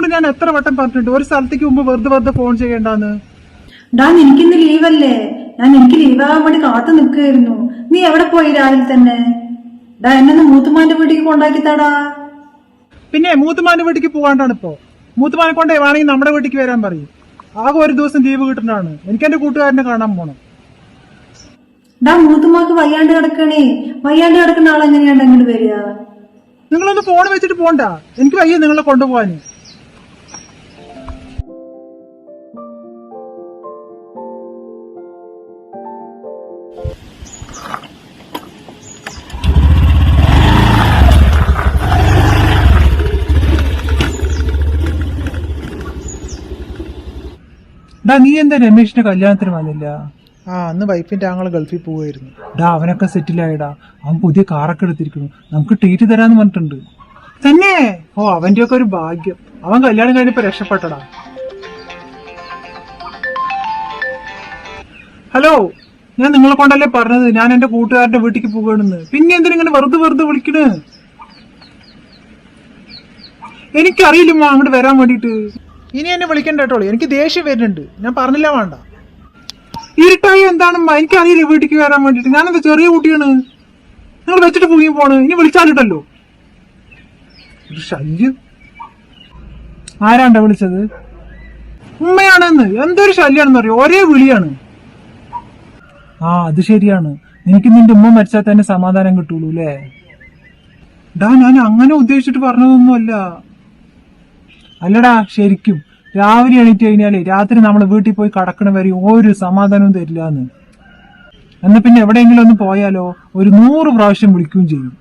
നിന്നോട് ഞാൻ എത്ര വട്ടം പറഞ്ഞിട്ടുണ്ട്? ഒരു സ്ഥലത്തേക്ക് മുമ്പ് വെറുതെ വെറുതെ ഫോൺ ചെയ്യേണ്ടാന്ന്. ഡാ എനിക്കിന്ന് ലീവല്ലേ ഞാൻ എനിക്ക് ലീവാകാൻ വേണ്ടി കാത്തു നിൽക്കുകയായിരുന്നു. നീ എവിടെ പോയി രാവിലെ തന്നെ? ഡാ എന്നെ മൂത്തുമാന്റെ മൂത്തുമാന്റെ വീട്ടിലേക്ക് തടാ പിന്നെ മൂത്തുമാന്റെ വീട്ടിലേക്ക് പോകാണ്ടാണ് ഇപ്പോ. മൂത്തുമാനെ കൊണ്ട് വേണമെങ്കിൽ നമ്മുടെ വീട്ടിൽ വരാൻ പറയും. ആകെ ഒരു ദിവസം ലീവ് കിട്ടുന്നതാണ്. എനിക്ക് എന്റെ കൂട്ടുകാരനെ കാണാൻ പോണം. ഡാ മൂത്തുമാക്ക് വയ്യാണ്ട് കിടക്കണേ. വയ്യാണ്ട് കിടക്കുന്ന ആളെങ്ങനെയാണ് അങ്ങോട്ട് വരിക? നിങ്ങളൊന്ന് ഫോൺ വെച്ചിട്ട് പോണ്ട. എനിക്ക് വയ്യ നിങ്ങളെ കൊണ്ടുപോകാൻ ഡാ നീ എന്താ രമേശിന്റെ കല്യാണത്തിന് വന്നില്ല? ആ അന്ന് വൈഫിന്റെ ആങ്ങൾ ഗൾഫിൽ പോവായിരുന്നു. ഡാ അവനൊക്കെ സെറ്റിൽ ആയിടാ അവൻ പുതിയ കാറൊക്കെ എടുത്തിരിക്കുന്നു. നമുക്ക് ട്രീറ്റ് തരാന്ന് പറഞ്ഞിട്ടുണ്ട്. തന്നെ! ഓ അവന്റെ ഒക്കെ ഒരു ഭാഗ്യം. അവൻ കല്യാണം കഴിഞ്ഞപ്പോ രക്ഷപ്പെട്ടടാ. ഹലോ ഞാൻ നിങ്ങളെ കൊണ്ടല്ലേ പറഞ്ഞത്? ഞാൻ എന്റെ കൂട്ടുകാരന്റെ വീട്ടിലേക്ക് പോകണെന്ന് പിന്നെ എന്തിനാ ഇങ്ങനെ വെറുതെ വെറുതെ വിളിക്കണേ? എനിക്കറിയില്ല അങ്ങോട്ട് വരാൻ വേണ്ടിട്ട് ഇനി എന്നെ വിളിക്കണ്ട കേട്ടോളൂ എനിക്ക് ദേഷ്യം വരുന്നുണ്ട്. ഞാൻ പറഞ്ഞില്ല വേണ്ട. ഇരുട്ടായി എന്താണമ്മ എനിക്കറിയില്ല വീട്ടിലേക്ക് കയറാൻ വേണ്ടിട്ട് ഞാനെന്താ ചെറിയ കുട്ടിയാണ്? നിങ്ങൾ വെച്ചിട്ട് പോയി പോണ്. ഇനി വിളിച്ചാലിട്ടല്ലോ ഒരു ശല്യം. ആരാണ്ട വിളിച്ചത്? ഉമ്മയാണെന്ന്. എന്തൊരു ശല്യാണെന്ന് പറയും ഒരേ വിളിയാണ്. ആ അത് ശരിയാണ്. എനിക്ക് നിന്റെ ഉമ്മ മരിച്ചാൽ തന്നെ സമാധാനം കിട്ടുള്ളൂ അല്ലേ ഡാ ഞാൻ അങ്ങനെ ഉദ്ദേശിച്ചിട്ട് പറഞ്ഞതൊന്നുമല്ല. അല്ലടാ ശരിക്കും. രാവിലെ എണീറ്റ് കഴിഞ്ഞാലേ രാത്രി നമ്മൾ വീട്ടിൽ പോയി കടക്കണ വരെ ഒരു സമാധാനവും തരില്ല എന്ന് എന്നാ പിന്നെ എവിടെയെങ്കിലും ഒന്ന് പോയാലോ? ഒരു നൂറ് പ്രാവശ്യം വിളിക്കുകയും ചെയ്യും.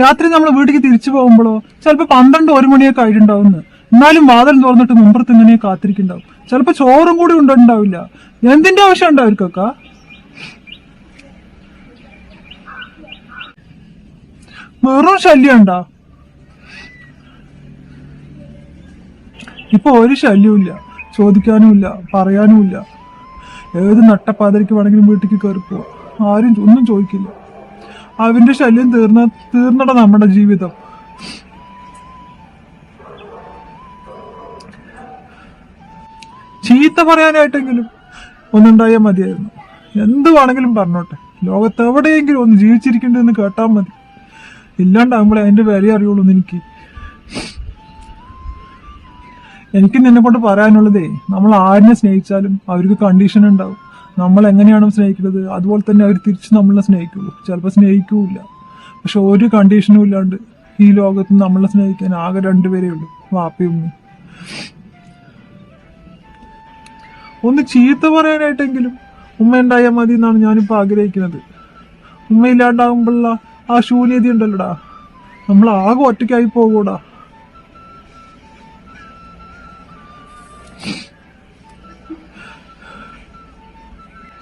രാത്രി നമ്മൾ വീട്ടിലേക്ക് തിരിച്ചു പോകുമ്പോഴോ? ചിലപ്പോ പന്ത്രണ്ട് ഒരു മണിയൊക്കെ ആയിട്ടുണ്ടാവുന്നു. എന്നാലും വാതിൽ തുറന്നിട്ട് മുമ്പത്ത് ഇങ്ങനെ കാത്തിരിക്കുന്നുണ്ടാവും. ചിലപ്പോ ചോറും കൂടി ഉണ്ടാവില്ല എന്തിന്റെ ആവശ്യം ഉണ്ടോ അവർക്കൊക്കെ? വെറും ശല്യം ഉണ്ടോ? ഇപ്പൊ ഒരു ശല്യവുമില്ല. ചോദിക്കാനുമില്ല പറയാനുമില്ല. ഏത് നട്ടപ്പാതിരിക്ക് വേണമെങ്കിലും വീട്ടിലേക്ക് കയറി പോവാം. ആരും ഒന്നും ചോദിക്കില്ല. അവന്റെ ശല്യം തീർന്ന തീർന്നട നമ്മുടെ ജീവിതം. ചീത്ത പറയാനായിട്ടെങ്കിലും ഒന്നുണ്ടായാൽ മതിയായിരുന്നു. എന്ത് വേണമെങ്കിലും പറഞ്ഞോട്ടെ. ലോകത്ത് എവിടെയെങ്കിലും ഒന്ന് ജീവിച്ചിരിക്കേണ്ടതെന്ന് കേട്ടാൽ മതി. ഇല്ലാണ്ടാകുമ്പോഴേ അതിന്റെ വില അറിയുള്ളൂ എനിക്ക് എനിക്ക് നിന്നെ കൊണ്ട് പറയാനുള്ളതേ നമ്മൾ ആരിനെ സ്നേഹിച്ചാലും അവർക്ക് കണ്ടീഷൻ ഉണ്ടാവും. നമ്മൾ എങ്ങനെയാണോ സ്നേഹിക്കുന്നത് അതുപോലെ തന്നെ അവർ തിരിച്ച് നമ്മളെ സ്നേഹിക്കുള്ളൂ. ചിലപ്പോൾ സ്നേഹിക്കൂല പക്ഷെ ഒരു കണ്ടീഷനും ഇല്ലാണ്ട് ഈ ലോകത്ത് നമ്മളെ സ്നേഹിക്കാൻ ആകെ രണ്ടുപേരേ ഉള്ളൂ വാപ്പയും ഒന്ന് ചീത്ത പറയാനായിട്ടെങ്കിലും ഉമ്മ ഉണ്ടായാൽ മതി എന്നാണ് ഞാനിപ്പോൾ ആഗ്രഹിക്കുന്നത്. ഉമ്മ ഇല്ലാണ്ടാകുമ്പോഴുള്ള ആ ശൂന്യത ഉണ്ടല്ലോടാ നമ്മൾ ആകെ ഒറ്റയ്ക്കായി പോകൂടാ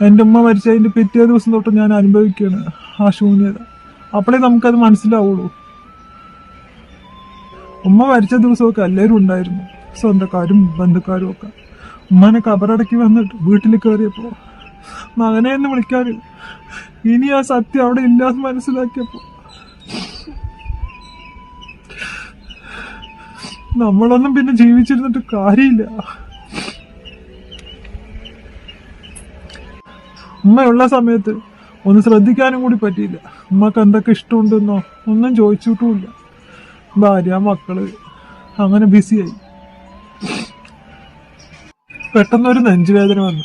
എന്റെ ഉമ്മ മരിച്ചതിന്റെ പിറ്റേ ദിവസം തൊട്ട് ഞാൻ അനുഭവിക്കുകയാണ് ആ ശൂന്യത. അപ്പോഴേ നമുക്കത് മനസ്സിലാവുള്ളൂ. ഉമ്മ മരിച്ച ദിവസമൊക്കെ എല്ലാവരും ഉണ്ടായിരുന്നു. സ്വന്തക്കാരും ബന്ധുക്കാരും ഒക്കെ. ഉമ്മനെ കബറടക്കി വന്നിട്ട് വീട്ടിൽ കയറിയപ്പോൾ മകനെ എന്ന് വിളിക്കാറ് ഇനി ആ സത്യം അവിടെ ഇല്ലാന്ന് മനസ്സിലാക്കിയപ്പോൾ നമ്മളൊന്നും പിന്നെ ജീവിച്ചിരുന്നിട്ട് കാര്യമില്ല. ഉമ്മയുള്ള സമയത്ത് ഒന്ന് ശ്രദ്ധിക്കാനും കൂടി പറ്റിയില്ല. ഉമ്മക്ക് എന്തൊക്കെ ഇഷ്ടമുണ്ടെന്നോ ഒന്നും ചോദിച്ചിട്ടുമില്ല. ഭാര്യ മക്കൾ അങ്ങനെ ബിസിയായി. പെട്ടെന്നൊരു നെഞ്ചുവേദന വന്നു.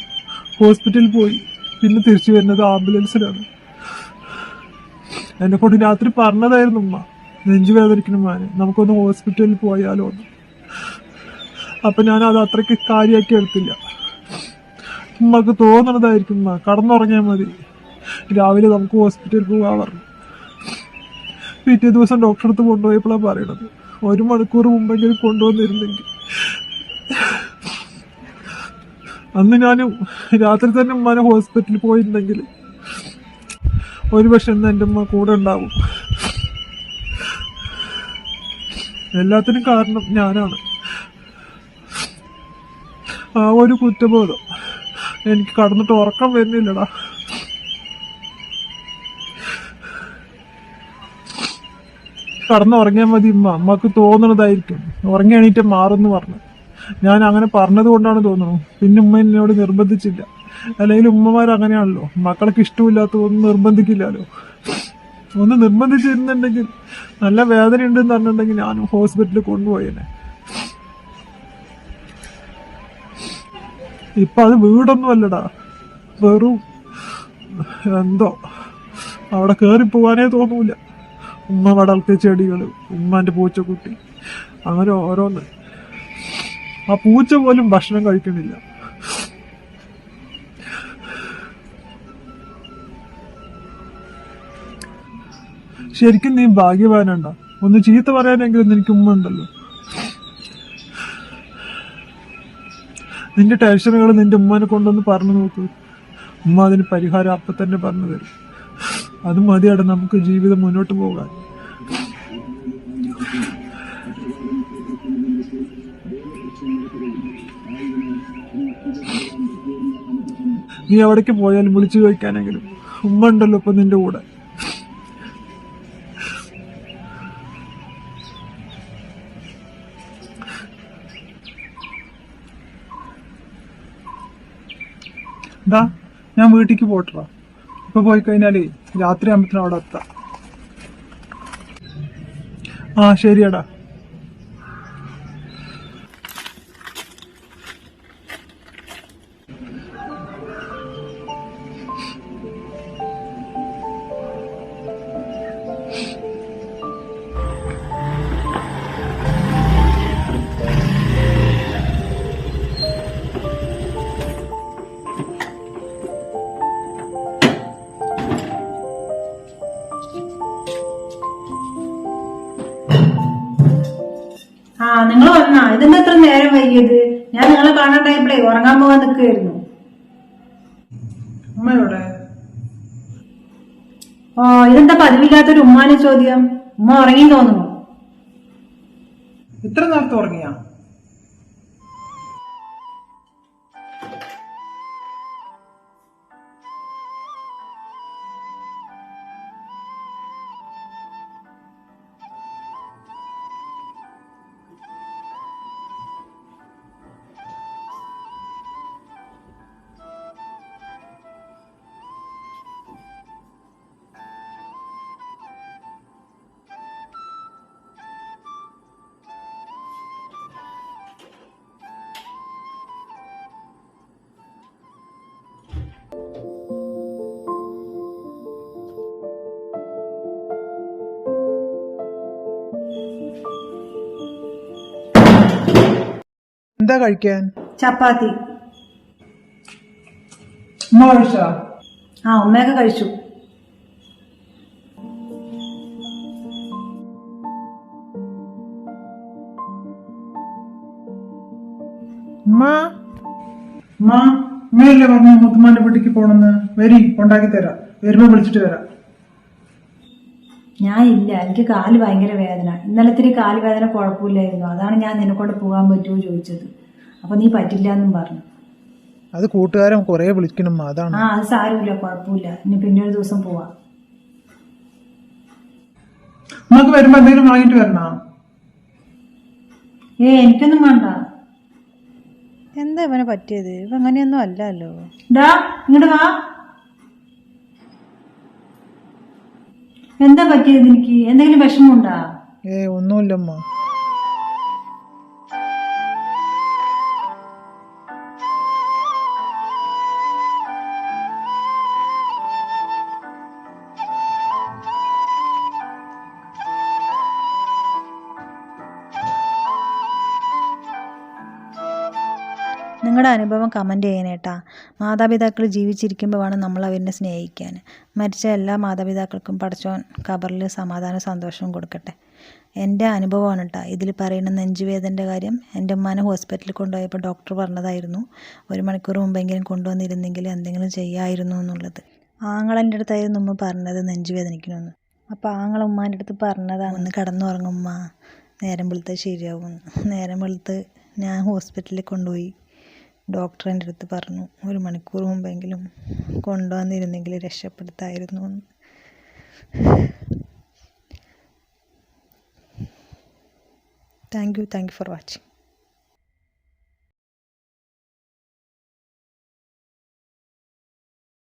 ഹോസ്പിറ്റലിൽ പോയി. പിന്നെ തിരിച്ചു വരുന്നത് ആംബുലൻസിലാണ്. എന്നെ കൊണ്ട് രാത്രി പറഞ്ഞതായിരുന്നു ഉമ്മ. നെഞ്ചുവേദനിക്കണം മാന് നമുക്കൊന്ന് ഹോസ്പിറ്റലിൽ പോയാലോ അപ്പൊ ഞാൻ അത് അത്രയ്ക്ക് കാര്യമാക്കി എടുത്തില്ല. ഉമ്മക്ക് തോന്നണതായിരിക്കും ഉമ്മ. കടന്നുറങ്ങിയാൽ മതി. രാവിലെ നമുക്ക് ഹോസ്പിറ്റലിൽ പോകാൻ പറഞ്ഞു. പിറ്റേ ദിവസം ഡോക്ടറെ അടുത്ത് കൊണ്ടുപോയപ്പോഴാണ് പറയണത്. ഒരു മണിക്കൂർ മുമ്പെങ്കിലും കൊണ്ടുവന്നിരുന്നെങ്കിൽ. അന്ന് ഞാൻ രാത്രി തന്നെ ഉമ്മാനെ ഹോസ്പിറ്റലിൽ പോയിട്ടുണ്ടെങ്കിൽ ഒരു പക്ഷെ ഇന്ന് എന്റെ ഉമ്മ കൂടെ ഉണ്ടാവും. എല്ലാത്തിനും കാരണം ഞാനാണ്. ആ ഒരു കുറ്റബോധം. എനിക്ക് കടന്നിട്ട് ഉറക്കം വരുന്നില്ലടാ. കടന്നുറങ്ങിയാൽ മതി ഉമ്മ. അമ്മയ്ക്ക് തോന്നണതായിരിക്കും. ഉറങ്ങി എണീറ്റ് മാറുമെന്ന് പറഞ്ഞു. ഞാൻ അങ്ങനെ പറഞ്ഞത് കൊണ്ടാണ് തോന്നുന്നു. പിന്നെ ഉമ്മ എന്നോട് നിർബന്ധിച്ചില്ല. അല്ലെങ്കിൽ ഉമ്മമാർ അങ്ങനെയാണല്ലോ. മക്കൾക്ക് ഇഷ്ടമില്ലാത്ത ഒന്നും നിർബന്ധിക്കില്ലല്ലോ. ഒന്ന് നിർബന്ധിച്ചിരുന്നുണ്ടെങ്കിൽ നല്ല വേദന ഉണ്ടെന്ന് പറഞ്ഞിട്ടുണ്ടെങ്കിൽ ഞാൻ ഹോസ്പിറ്റലിൽ കൊണ്ടുപോയേനെ. ഇപ്പൊ അത് വീടൊന്നും അല്ലടാ. വെറും എന്തോ. അവിടെ കയറി പോവാനേ തോന്നൂല. ഉമ്മ വളർത്തിയ ചെടികൾ ഉമ്മാന്റെ പൂച്ചക്കുട്ടി. അങ്ങനെ ഓരോന്ന്. ആ പൂച്ച പോലും ഭക്ഷണം കഴിക്കുന്നില്ല ശരിക്കും നീ ഭാഗ്യവാനണ്ട ഒന്ന് ചീത്ത പറയാനെങ്കിലും നിനക്ക് ഉമ്മ ഉണ്ടല്ലോ. നിന്റെ ടെൻഷനുകൾ നിന്റെ ഉമ്മാനെ കൊണ്ടൊന്ന് പറഞ്ഞു നോക്ക്. ഉമ്മ അതിന് പരിഹാരം അപ്പം തന്നെ പറഞ്ഞു തരും. അത് മതിയാണ് നമുക്ക് ജീവിതം മുന്നോട്ട് പോകാൻ. നീ എവിടേക്ക് പോയാലും വിളിച്ചു ചോദിക്കാനെങ്കിലും ഉമ്മ ഉണ്ടല്ലോ ഇപ്പൊ നിന്റെ കൂടെ. എന്താ ഞാൻ വീട്ടിലേക്ക് പോട്ടറാ ഇപ്പൊ പോയി കഴിഞ്ഞാലേ രാത്രി ആകുമ്പത്തിന് അവിടെ എത്താം. ആ ശരിയടാ. നിങ്ങൾ വന്നാ ഇതെന്താ ഇത്ര നേരം വൈകിയത്? ഞാൻ നിങ്ങളെ കാണാൻ കാണാണ്ടായപ്പോഴേ ഉറങ്ങാൻ പോകാൻ നിൽക്കുകയായിരുന്നു ഓ ഇതെന്താ പതിവില്ലാത്തൊരു ഉമ്മാനെ ചോദ്യം? ഉമ്മ ഉറങ്ങി തോന്നുന്നു. ഇത്ര നേരത്തെ ഉറങ്ങിയാ? കഴിക്കാൻ? ചപ്പാത്തി. ഉമ്മ കഴിച്ചാ ആ ഉമ്മയൊക്കെ കഴിച്ചു. ഉമ്മ. ഉമ്മ ഉമ്മയല്ലേ പറഞ്ഞു മുത്തുമാന്റെ വീട്ടിക്ക് പോണെന്ന്? വരി ഉണ്ടാക്കി തരാം. വരുമ്പോ വിളിച്ചിട്ട് വരാം. ഞാൻ ഇല്ല എനിക്ക് കാൽ ഭയങ്കര വേദന. ഇന്നലെ ഇത്തിരി കാൽ വേദന കുഴപ്പമില്ലായിരുന്നു. അതാണ് ഞാൻ നിന്നെ കൊണ്ട് പോകാൻ പറ്റുമോ ചോദിച്ചത്. അപ്പൊ നീ പറ്റില്ല എന്നും പറഞ്ഞു. അത് കൂട്ടുകാരൻ കൊറേ വിളിക്കണം അതാണ്. ആ അത് സാരമില്ല കുഴപ്പമില്ല. ഇനി പിന്നെ ഒരു ദിവസം പോവാം. വരുമ്പോ എന്തെങ്കിലും വാങ്ങിട്ട് വരണോ? ഏ എനിക്കൊന്നും വേണ്ട. എന്താ ഇവനെ പറ്റിയത്? ഇവ അങ്ങനെയൊന്നും അല്ലല്ലോ. ഡാ ഇങ്ങോട്ട് വാ. എന്താ പറ്റിയത് എനിക്ക് എന്തെങ്കിലും വിഷമമുണ്ടാ? ഏ ഒന്നുമില്ലമ്മ. നിങ്ങളുടെ അനുഭവം കമന്റ് ചെയ്യണേട്ടാ മാതാപിതാക്കൾ ജീവിച്ചിരിക്കുമ്പോൾ വേണം നമ്മൾ അവരെ സ്നേഹിക്കാൻ. മരിച്ച എല്ലാ മാതാപിതാക്കൾക്കും പഠിച്ചോൻ ഖബറിൽ സമാധാനവും സന്തോഷവും കൊടുക്കട്ടെ. എന്റെ അനുഭവമാണ് കേട്ടോ ഇതിൽ പറയുന്ന നെഞ്ചുവേദന്റെ കാര്യം എന്റെ ഉമ്മാനെ ഹോസ്പിറ്റലിൽ കൊണ്ടുപോയപ്പോൾ ഡോക്ടർ പറഞ്ഞതായിരുന്നു. ഒരു മണിക്കൂർ മുമ്പെങ്കിലും കൊണ്ടുവന്നിരുന്നെങ്കിൽ എന്തെങ്കിലും ചെയ്യായിരുന്നു എന്നുള്ളത്. ആങ്ങളെന്റെ അടുത്തായിരുന്നു ഉമ്മ പറഞ്ഞത് നെഞ്ചുവേദനിക്കണമെന്ന് അപ്പോൾ ആങ്ങൾ ഉമ്മാന്റെ അടുത്ത് പറഞ്ഞതാണ് ഒന്ന് കിടന്നുറങ്ങുമ്മ നേരം വെളുത്ത് ശരിയാവും നേരം വെളുത്ത് ഞാൻ ഹോസ്പിറ്റലിൽ കൊണ്ടുപോയി. ഡോക്ടർ എന്റെ അടുത്ത് പറഞ്ഞു ഒരു മണിക്കൂർ മുമ്പെങ്കിലും കൊണ്ടുവന്നിരുന്നെങ്കിൽ രക്ഷപ്പെടുത്തായിരുന്നു എന്ന്. Thank you thank you for watching